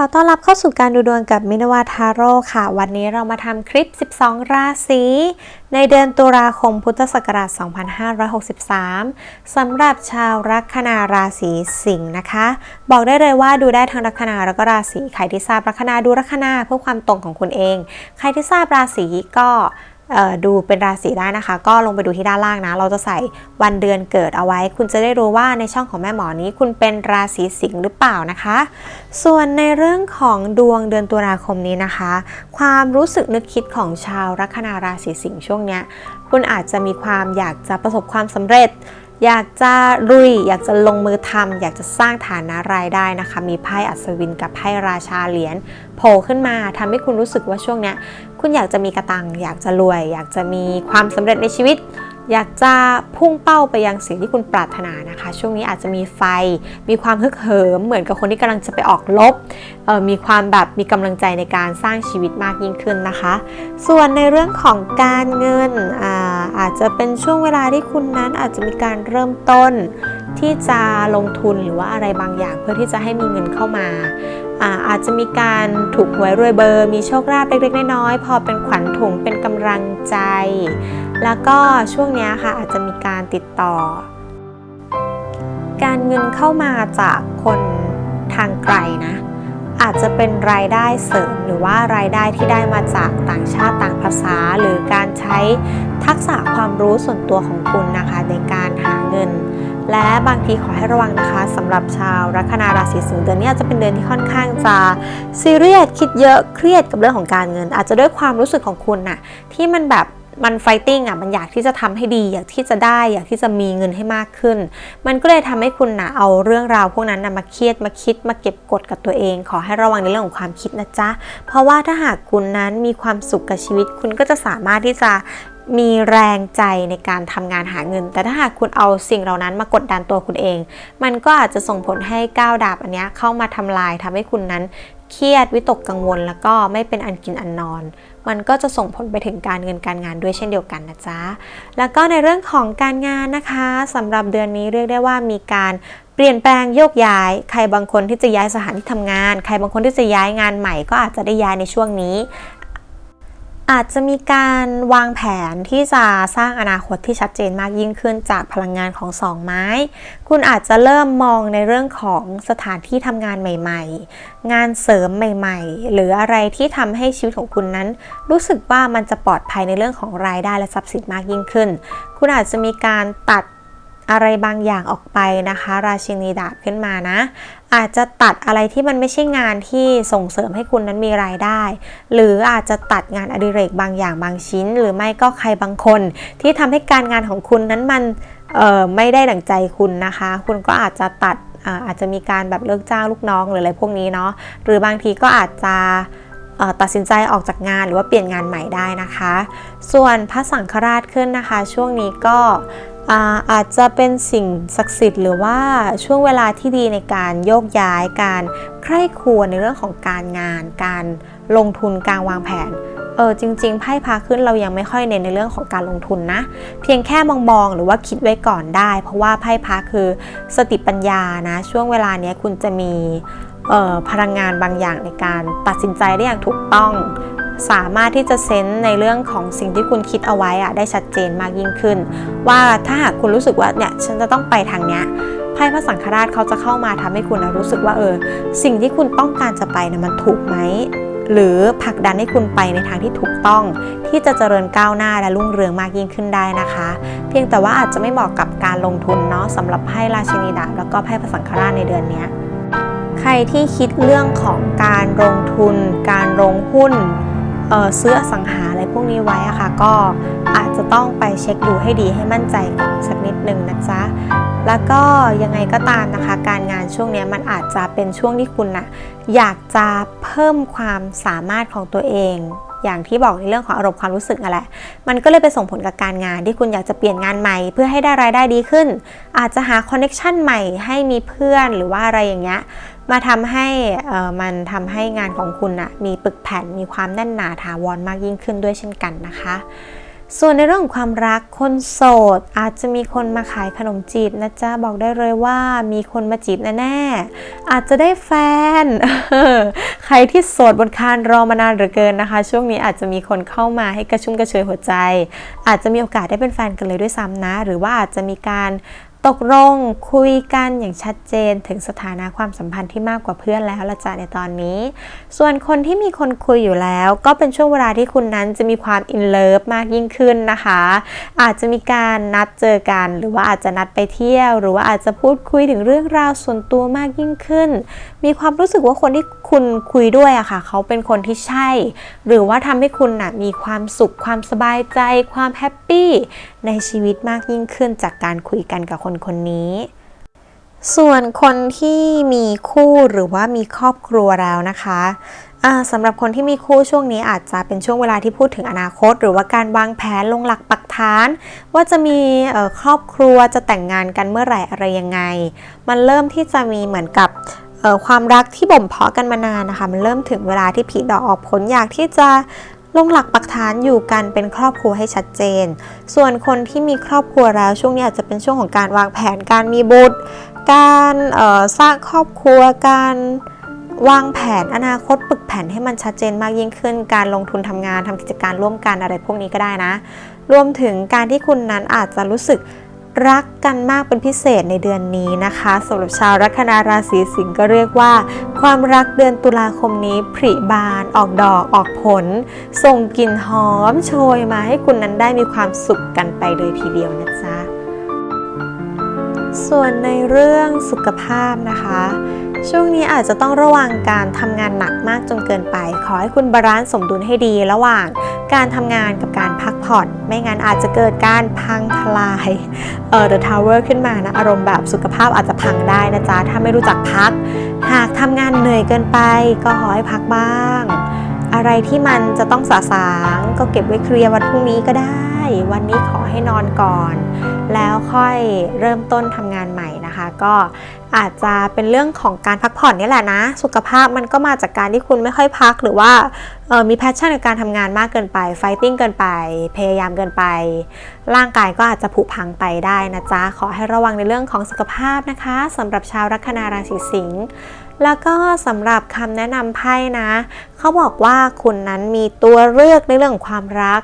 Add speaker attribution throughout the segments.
Speaker 1: ขอต้อนรับเข้าสู่การดูดวงกับมินวาทาโร่ค่ะ วันนี้เรามาทำคลิป 12 ราศีในเดือนตุลาคมพุทธศักราช 2563 สำหรับชาวลัคนาราศีสิงห์นะคะ บอกได้เลยว่าดูได้ทั้งลัคนาแล้วก็ราศีใครที่ทราบลัคนาดูลัคนาเพื่อความตรงของคุณเอง ใครที่ทราบราศีก็ ดูเป็นราศีได้นะคะ ก็ลงไปดูที่ด้านล่างนะ เราจะใส่วันเดือนเกิดเอาไว้ คุณจะได้รู้ว่าในช่องของแม่หมอนี้ คุณเป็นราศีสิงห์หรือเปล่านะคะ ส่วนในเรื่องของดวงเดือนตุลาคมนี้นะคะ ความรู้สึกนึกคิดของชาวลัคนาราศีสิงห์ช่วงเนี้ยคุณอาจจะมีความอยากจะประสบความสำเร็จ อยากจะลุย อยากจะลงมือทำอยากจะสร้างฐานะรายได้นะคะ มีไพ่อัศวินกับไพ่ราชาเหรียญโผล่ขึ้นมาทำให้คุณรู้สึกว่าช่วงเนี้ยคุณอยากจะมีกระตัง อยากจะรวย อยากจะมีความสำเร็จในชีวิต อยากจะพุ่งเป้าไปยังสิ่งที่คุณปรารถนานะคะ ช่วงนี้อาจจะมีไฟ มีความฮึกเหิม เหมือนกับคนที่กำลังจะไปออกรบอ่อมีความแบบมีกำลังใจในการสร้างชีวิตมากยิ่งขึ้นนะคะ ส่วนในเรื่องของการเงินอาอาจจะเป็นช่วงเวลาที่คุณนั้นอาจจะมีการเริ่มต้น ที่จะลงทุนหรือว่าอะไรบางอย่างเพื่อที่จะให้มีเงินเข้ามาอาอาจจะมีการถูกหวยรวยเบอร์ มีโชคลาภเล็กๆน้อยๆพอเป็นขวัญถุงเป็นกำลังใจ แล้วก็ช่วงนี้ค่ะอาจจะมีการติดต่อ การเงินเข้ามาจากคนทางไกลนะ อาจจะเป็นรายได้เสริมหรือว่ารายได้ที่ได้มาจากต่างชาติต่างภาษา หรือการใช้ทักษะความรู้ส่วนตัวของคุณนะคะ ในการหาเงิน และบางทีขอให้ระวังนะคะสำหรับชาวลัคนาราศีสิงห์เดือนนี้อาจจะเป็นเดือนที่ค่อนข้างจะซีเรียสคิดเยอะเครียดกับเรื่องของการเงิน อาจจะด้วยความรู้สึกของคุณน่ะที่มันแบบ มันไฟติ้งอะมันอยากที่จะทำให้ดี อยากที่จะได้ อยากที่จะมีเงินให้มากขึ้น มันก็เลยทำให้คุณนะเอาเรื่องราวพวกนั้นนะมาเครียดมาคิดมาเก็บกดกับตัวเอง ขอให้ระวังในเรื่องของความคิดนะจ๊ะ เพราะว่าถ้าหากคุณนั้นมีความสุขกับชีวิต คุณก็จะสามารถที่จะมีแรงใจในการทำงานหาเงิน แต่ถ้าหากคุณเอาสิ่งเหล่านั้นมากดดันตัวคุณเอง มันก็อาจจะส่งผลให้ก้าวดาบอันนี้เข้ามาทำลายทำให้คุณนั้น เครียดวิตกกังวล แล้วก็ไม่เป็นอันกินอันนอน มันก็จะส่งผลไปถึงการเงินการงานด้วยเช่นเดียวกันนะจ๊ะ แล้วก็ในเรื่องของการงานนะคะสำหรับเดือนนี้เรียกได้ว่ามีการเปลี่ยนแปลงโยกย้าย ใครบางคนที่จะย้ายสถานที่ทำงาน ใครบางคนที่จะย้ายงานใหม่ก็อาจจะได้ย้ายในช่วงนี้ อาจจะมีการวางแผนที่จะสร้างอนาคตที่ชัดเจนมากยิ่งขึ้นจากพลังงานของสองไม้ คุณอาจจะเริ่มมองในเรื่องของสถานที่ทำงานใหม่ ๆ งานเสริมใหม่ ๆ หรืออะไรที่ทำให้ชีวิตของคุณนั้น รู้สึกว่ามันจะปลอดภัยในเรื่องของรายได้และทรัพย์สินมากยิ่งขึ้น คุณอาจจะมีการตัดอะไรบางอย่างออกไปนะคะ ราชินีดาบขึ้นมานะ อาจจะตัดอะไรที่มันไม่ใช่งานที่ส่งเสริมให้คุณนั้นมีรายได้ หรืออาจจะตัดงานอดิเรกบางอย่างบางชิ้น หรือไม่ก็ใครบางคน ที่ทำให้การงานของคุณนั้นมันไม่ได้ดั่งใจคุณนะคะ คุณก็อาจจะตัดอาอาจจะมีการแบบเลิกจ้างลูกน้องหรืออะไรพวกนี้เนาะหรือบางทีก็อาจจะตัดสินใจออกจากงานหรือว่าเปลี่ยนงานใหม่ได้นะคะ ส่วนพระสังฆราชขึ้นนะคะ ช่วงนี้ก็ อาอาจจะเป็นสิ่งศักดิ์สิทธิ์หรือว่าช่วงเวลาที่ดีในการโยกย้ายการใคร่ครวญในเรื่องของการงาน การลงทุนการวางแผนเออจริงๆไพ่พาขึ้นเรายังไม่ค่อยเน้นในเรื่องของการลงทุนนะ เพียงแค่มองๆหรือว่าคิดไว้ก่อนได้ เพราะว่าไพ่พาคือสติปัญญานะ ช่วงเวลาเนี้ยคุณจะมีออพลังงานบางอย่างในการตัดสินใจได้อย่างถูกต้อง สามารถที่จะเซนส์ในเรื่องของสิ่งที่คุณคิดเอาไว้อะได้ชัดเจนมากยิ่งขึ้น ว่าถ้าหากคุณรู้สึกว่าเนี่ยฉันจะต้องไปทางเนี้ยไพ่พระสังฆราชเขาจะเข้ามาทำให้คุณนะรู้สึกว่าเออสิ่งที่คุณต้องการจะไปนะมันถูกไหมหรือผลักดันให้คุณไปในทางที่ถูกต้อง ที่จะเจริญก้าวหน้าและรุ่งเรืองมากยิ่งขึ้นได้นะคะ เพียงแต่ว่าอาจจะไม่เหมาะกับการลงทุนเนาะสำหรับไพ่ราชินีดาบแล้วก็ไพ่พระสังฆราชในเดือนนี้ใครที่คิดเรื่องของการลงทุน การลงหุ้น ซื้ออสังหาอะไรพวกนี้ไว้อะค่ะ ก็อาจจะต้องไปเช็คดูให้ดีให้มั่นใจสักนิดหนึ่งนะจ๊ะแล้วก็ยังไงก็ตามนะคะ การงานช่วงนี้มันอาจจะเป็นช่วงที่คุณนะอยากจะเพิ่มความสามารถของตัวเอง อย่างที่บอกในเรื่องของอารมณ์ความรู้สึกนั่นแหละ มันก็เลยไปส่งผลกับการงานที่คุณอยากจะเปลี่ยนงานใหม่ เพื่อให้ได้รายได้ดีขึ้น อาจจะหาคอนเน็ชันใหม่ให้มีเพื่อนหรือว่าอะไรอย่างเงี้ยมาทำให้มันทำให้งานของคุณนะมีปึกแผ่นมีความแน่นหนาถาวรมากยิ่งขึ้นด้วยเช่นกันนะคะ ส่วนในเรื่องของความรักคนโสด อาจจะมีคนมาขายขนมจีบนะจ๊ะบอกได้เลยว่ามีคนมาจีบแน่ๆอาจจะได้แฟน ใครที่โสดบนคานรอมานานเหลือเกินนะคะ ช่วงนี้อาจจะมีคนเข้ามาให้กระชุ่มกระชวยหัวใจ อาจจะมีโอกาสได้เป็นแฟนกันเลยด้วยซ้ำนะ หรือว่าอาจจะมีการ ตกลงคุยกันอย่างชัดเจนถึงสถานะความสัมพันธ์ที่มากกว่าเพื่อนแล้วละจ้ะในตอนนี้ ส่วนคนที่มีคนคุยอยู่แล้ว ก็เป็นช่วงเวลาที่คุณนั้นจะมีความอินเลิฟมากยิ่งขึ้นนะคะ อาจจะมีการนัดเจอกัน หรือว่าอาจจะนัดไปเที่ยว หรือว่าอาจจะพูดคุยถึงเรื่องราวส่วนตัวมากยิ่งขึ้น มีความรู้สึกว่าคนที่คุณคุยด้วยอะค่ะ เขาเป็นคนที่ใช่ หรือว่าทำให้คุณน่ะมีความสุขความสบายใจ ความแฮปปี้ในชีวิตมากยิ่งขึ้นจากการคุยกันกับคนคนนี้ ส่วนคนที่มีคู่หรือว่ามีครอบครัวแล้วนะคะสำหรับคนที่มีคู่ช่วงนี้อาจจะเป็นช่วงเวลาที่พูดถึงอนาคต หรือว่าการวางแผนลงหลักปักฐาน ว่าจะมีครอบครัวจะแต่งงานกันเมื่อไหร่อะไรยังไง มันเริ่มที่จะมีเหมือนกับความรักที่บ่มเพาะกันมานานนะคะ มันเริ่มถึงเวลาที่ผลิดอกออกผลอยากที่จะ ลงหลักปักฐานอยู่กันเป็นครอบครัวให้ชัดเจน ส่วนคนที่มีครอบครัวแล้วช่วงนี้อาจจะเป็นช่วงของการวางแผนการมีบุตร การสร้างครอบครัวการวางแผนอนาคตปึกแผนให้มันชัดเจนมากยิ่งขึ้น การลงทุนทำงานทำกิจการร่วมกันอะไรพวกนี้ก็ได้นะ รวมถึงการที่คุณนั้นอาจจะรู้สึก รักกันมากเป็นพิเศษในเดือนนี้นะคะสำหรับชาวลัคนาราศีสิงห์ก็เรียกว่า ความรักเดือนตุลาคมนี้ผริบานออกดอกออกผล ส่งกลิ่นหอมโชยมาให้คุณนั้นได้มีความสุขกันไปเลยทีเดียวนะจ๊ะส่วนในเรื่องสุขภาพนะคะ ช่วงนี้อาจจะต้องระวังการทำงานหนักมากจนเกินไป ขอให้คุณบาลานซ์สมดุลให้ดีระหว่างการทำงานกับการพักผ่อน ไม่งั้นอาจจะเกิดการพังทลายเอ่อ The Tower ขึ้นมานะ อารมณ์แบบสุขภาพอาจจะพังได้นะจ๊ะ ถ้าไม่รู้จักพัก หากทำงานเหนื่อยเกินไป ก็ขอให้พักบ้าง อะไรที่มันจะต้องสาสาง ก็เก็บไว้เคลียร์วันพรุ่งนี้ก็ได้ วันนี้ขอให้นอนก่อน แล้วค่อยเริ่มต้นทำงานใหม่นะคะ ก็ อาจจะเป็นเรื่องของการพักผ่อนนี่แหละนะ สุขภาพมันก็มาจากการที่คุณไม่ค่อยพักหรือว่าออมีแพชชั่นในการทำงานมากเกินไปไฟติ้งเกินไป พยายามเกินไป ร่างกายก็อาจจะผุพังไปได้นะจ๊ะ ขอให้ระวังในเรื่องของสุขภาพนะคะสำหรับชาวลัคนาราศีสิงห์แล้วก็สำหรับคำแนะนำไพ่นะ เขาบอกว่าคุณนั้นมีตัวเลือกในเรื่องของความรัก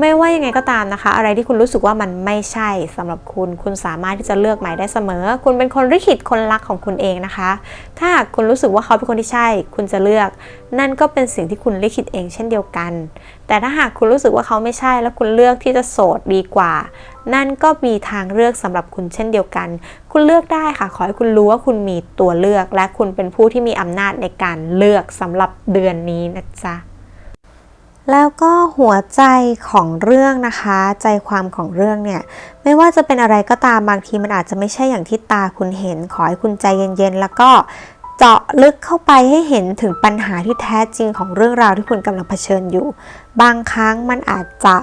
Speaker 1: ไม่ว่ายังไงก็ตามนะคะ อะไรที่คุณรู้สึกว่ามันไม่ใช่สำหรับคุณ คุณสามารถที่จะเลือกใหม่ได้เสมอ คุณเป็นคนริขิตคนรักของคุณเองนะคะ ถ้าหากคุณรู้สึกว่าเขาเป็นคนที่ใช่ คุณจะเลือก นั่นก็เป็นสิ่งที่คุณลิขิตเองเช่นเดียวกัน แต่ถ้าหากคุณรู้สึกว่าเขาไม่ใช่ แล้วคุณเลือกที่จะโสดดีกว่า นั่นก็มีทางเลือกสำหรับคุณเช่นเดียวกัน คุณเลือกได้ค่ะ ขอให้คุณรู้ว่าคุณมีตัวเลือก และคุณเป็นผู้ที่มีอำนาจในการเลือกสำหรับเดือนนี้นะจ๊ะ แล้วก็หัวใจของเรื่องนะคะ ใจความของเรื่องเนี่ย ไม่ว่าจะเป็นอะไรก็ตามบางทีมันอาจจะไม่ใช่อย่างที่ตาคุณเห็น ขอให้คุณใจเย็นๆ แล้วก็เจาะลึกเข้าไปให้เห็นถึงปัญหาที่แท้จริงของเรื่องราวที่คุณกำลังเผชิญอยู่ บางครั้งมันอาจจะ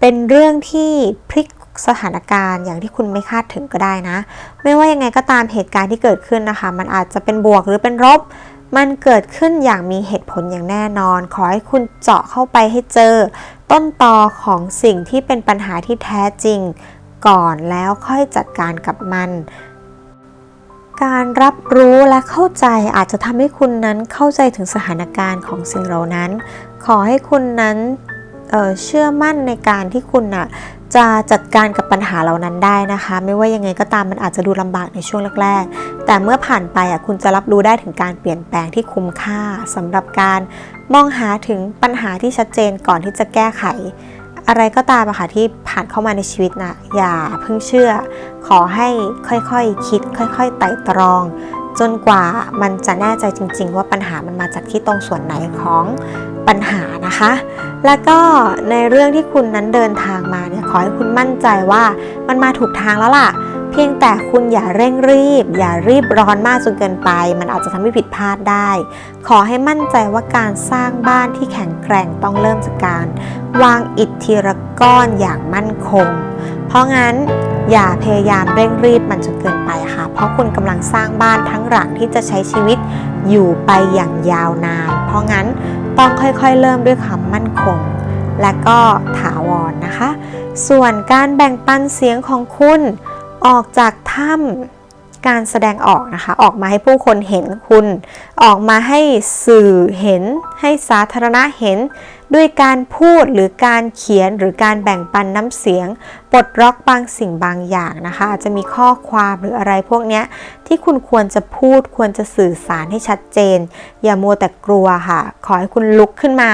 Speaker 1: เป็นเรื่องที่พลิกสถานการณ์อย่างที่คุณไม่คาดถึงก็ได้นะ ไม่ว่ายังไงก็ตามเหตุการณ์ที่เกิดขึ้นนะคะ มันอาจจะเป็นบวกหรือเป็นลบ มันเกิดขึ้นอย่างมีเหตุผลอย่างแน่นอน ขอให้คุณเจาะเข้าไปให้เจอ ต้นตอของสิ่งที่เป็นปัญหาที่แท้จริง ก่อนแล้วค่อยจัดการกับมัน การรับรู้และเข้าใจอาจจะทำให้คุณนั้นเข้าใจถึงสถานการณ์ของสิ่งเหล่านั้น ขอให้คุณนั้นเเชื่อมั่นในการที่คุณน่ะ จะจัดการกับปัญหาเหล่านั้นได้นะคะ ไม่ว่ายังไงก็ตามมันอาจจะดูลำบากในช่วงแรกๆ แต่เมื่อผ่านไปอะคุณจะรับรู้ได้ถึงการเปลี่ยนแปลงที่คุ้มค่าสำหรับการมองหาถึงปัญหาที่ชัดเจนก่อนที่จะแก้ไข อะไรก็ตามอะค่ะที่ผ่านเข้ามาในชีวิตนะอย่าเพิ่งเชื่อ ขอให้ค่อยๆคคิด ค่อยๆไต่ตรอง จนกว่ามันจะแน่ใจจริง ๆ ว่าปัญหามันมาจากที่ตรงส่วนไหนของ ปัญหานะคะ แล้วก็ในเรื่องที่คุณนั้นเดินทางมาเนี่ยขอให้คุณมั่นใจว่ามันมาถูกทางแล้วล่ะ เพียงแต่คุณอย่าเร่งรีบ อย่ารีบร้อนมากจนเกินไป มันอาจจะทำให้ผิดพลาดได้ ขอให้มั่นใจว่าการสร้างบ้านที่แข็งแกร่งต้องเริ่มจากการ วางอิฐทีละก้อนอย่างมั่นคง เพราะงั้นอย่าพยายามเร่งรีบมันจนเกินไปค่ะ เพราะคุณกำลังสร้างบ้านทั้งหลังที่จะใช้ชีวิตอยู่ไปอย่างยาวนาน เพราะงั้น ต้องค่อยๆ เริ่มด้วยความมั่นคง และก็ถาวรนะคะ ส่วนการแบ่งปันเสียงของคุณออกจากถ้ำ การแสดงออกนะคะ ออกมาให้ผู้คนเห็นคุณ ออกมาให้สื่อเห็น ให้สาธารณะเห็น ด้วยการพูดหรือการเขียนหรือการแบ่งปันน้ำเสียง ปลดล็อกบางสิ่งบางอย่างนะคะ อาจจะมีข้อความหรืออะไรพวกนี้ที่คุณควรจะพูดควรจะสื่อสารให้ชัดเจน อย่ามัวแต่กลัวค่ะ ขอให้คุณลุกขึ้นมา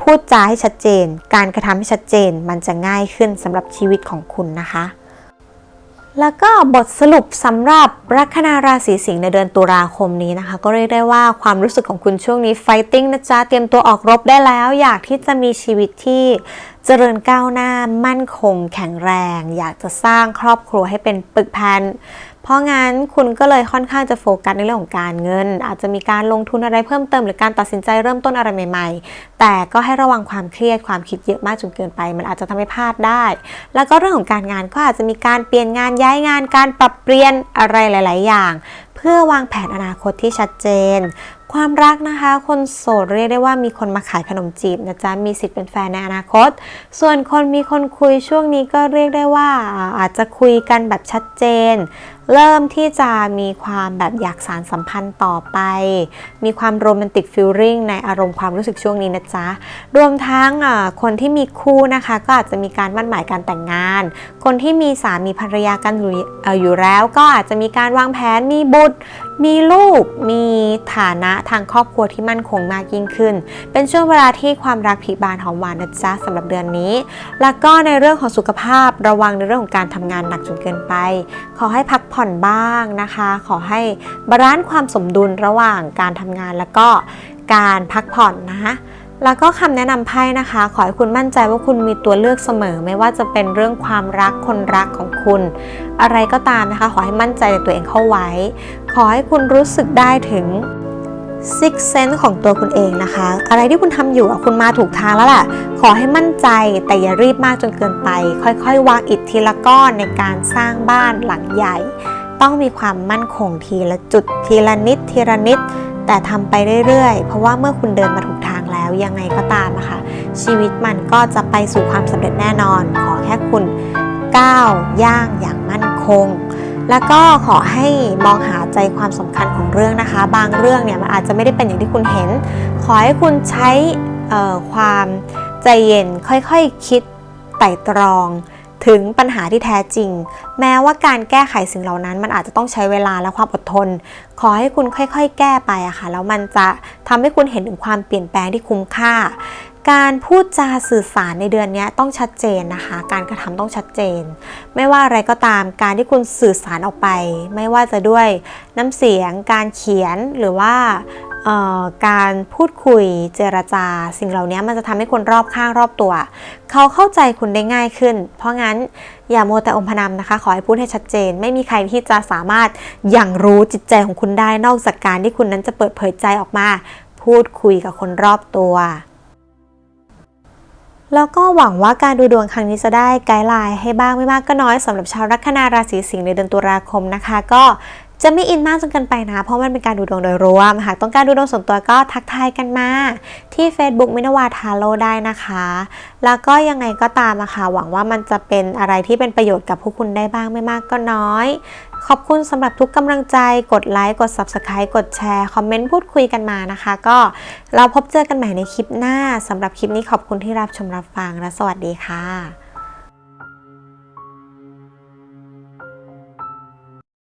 Speaker 1: พูดจาให้ชัดเจน การกระทำให้ชัดเจน มันจะง่ายขึ้นสำหรับชีวิตของคุณนะคะ แล้วก็บทสรุปสำหรับลัคนาราศีสิงห์ในเดือนตุลาคมนี้นะคะ ก็เรียกได้ว่าความรู้สึกของคุณช่วงนี้ไฟติ้งนะจ๊ะ เตรียมตัวออกรบได้แล้ว อยากที่จะมีชีวิตที่เจริญก้าวหน้ามั่นคง แข็งแรง อยากจะสร้างครอบครัวให้เป็นปึกแผ่น เพราะงั้นคุณก็เลยค่อนข้างจะโฟกัสในเรื่องของการเงิน อาจจะมีการลงทุนอะไรเพิ่มเติมหรือการตัดสินใจเริ่มต้นอะไรใหม่ ๆ แต่ก็ให้ระวังความเครียดความคิดเยอะมากจนเกินไป มันอาจจะทำให้พลาดได้ แล้วก็เรื่องของการงานก็อาจจะมีการเปลี่ยนงานย้ายงานการปรับเปลี่ยนอะไรหลาย ๆ อย่าง เพื่อวางแผนอนาคตที่ชัดเจนความรักนะคะ คนโสดเรียกได้ว่ามีคนมาขายขนมจีบนะจ๊ะ มีสิทธิ์เป็นแฟนในอนาคต ส่วนคนมีคนคุยช่วงนี้ก็เรียกได้ว่าอาจจะคุยกันแบบชัดเจน เริ่มที่จะมีความแบบอยากสารสัมพันธ์ต่อไป มีความโรแมนติกฟิลลิ่งในอารมณ์ความรู้สึกช่วงนี้นะจ๊ะ รวมทั้งอ่าคนที่มีคู่นะคะ ก็อาจจะมีการมั่นหมายการแต่งงาน คนที่มีสามีภรรยากันอยู่อ่ออยู่แล้ว ก็อาจจะมีการวางแผนมีบุตร มีลูก มีฐานะทางครอบครัวที่มั่นคงมากยิ่งขึ้น เป็นช่วงเวลาที่ความรักผีบานหอมหวานนะจ๊ะสำหรับเดือนนี้ แล้วก็ในเรื่องของสุขภาพระวังในเรื่องของการทำงานหนักจนเกินไป ขอให้พักผ่อนผ่อนบ้างนะคะ ขอให้บาลานซ์ความสมดุลระหว่างการทำงานแล้วก็การพักผ่อนนะคะแล้วก็คำแนะนำไพ่นะคะ ขอให้คุณมั่นใจว่าคุณมีตัวเลือกเสมอ ไม่ว่าจะเป็นเรื่องความรักคนรักของคุณ อะไรก็ตามนะคะ ขอให้มั่นใจในตัวเองเข้าไว้ ขอให้คุณรู้สึกได้ถึง six sense ของตัวคุณเองนะคะ อะไรที่คุณทำอยู่คุณมาถูกทางแล้วแหละขอให้มั่นใจแต่อย่ารีบมากจนเกินไป ค่อยๆ วางอิฐทีละก้อนในการสร้างบ้านหลังใหญ่ ต้องมีความมั่นคงทีละจุดทีละนิดทีละนิด แต่ทำไปเรื่อยๆ เพราะว่าเมื่อคุณเดินมาถูกทางแล้วยังไงก็ตามนะคะ ชีวิตมันก็จะไปสู่ความสำเร็จแน่นอน ขอแค่คุณก้าวย่างอย่างมั่นคง แล้วก็ขอให้มองหาใจความสำคัญของเรื่องนะคะ บางเรื่องเนี่ยมันอาจจะไม่ได้เป็นอย่างที่คุณเห็น ขอให้คุณใช้ความใจเย็นค่อยๆคคิดไต่ตรอง ถึงปัญหาที่แท้จริง แม้ว่าการแก้ไขสิ่งเหล่านั้น มันอาจจะต้องใช้เวลาและความอดทน ขอให้คุณค่อยๆ แก้ไปอะค่ะแล้วมันจะทำให้คุณเห็นถึงความเปลี่ยนแปลงที่คุ้มค่า การพูดจาสื่อสารในเดือนนี้ต้องชัดเจนนะคะ การกระทำต้องชัดเจน ไม่ว่าอะไรก็ตามการที่คุณสื่อสารออกไป ไม่ว่าจะด้วยน้ำเสียง การเขียนหรือว่าการพูดคุยเจรจา สิ่งเหล่านี้มันจะทำให้คนรอบข้างรอบตัว เขาเข้าใจคุณได้ง่ายขึ้น เพราะงั้นอย่าโมแต่อมพนำนะคะ ขอให้พูดให้ชัดเจน ไม่มีใครที่จะสามารถอย่างรู้จิตใจของคุณได้นอกจากการที่คุณนั้นจะเปิดเผยใจออกมา พูดคุยกับคนรอบตัว แล้วก็หวังว่าการดูดวงครั้งนี้จะได้ไกด์ไลน์ให้บ้างไม่มากก็น้อยสำหรับชาวลัคนาราศีสิงห์ในเดือนตุลาคมนะคะ ก็ จะไม่อินมากจนเกินไปนะ เพราะมันเป็นการดูดวงโดยรวม หากต้องการดูดวงส่วนตัวก็ทักทายกันมา ที่ Facebook มินวาทาโลได้นะคะ แล้วก็ยังไงก็ตามอะค่ะหวังว่ามันจะเป็นอะไรที่เป็นประโยชน์กับพวกคุณได้บ้างไม่มากก็น้อย ขอบคุณสำหรับทุกกำลังใจ กดไลค์ กด Subscribe กดแชร์ คอมเมนต์พูดคุยกันมานะคะ ก็เราพบเจอกันใหม่ในคลิปหน้าสำหรับคลิปนี้ขอบคุณที่รับชมรับฟังและสวัสดีค่ะ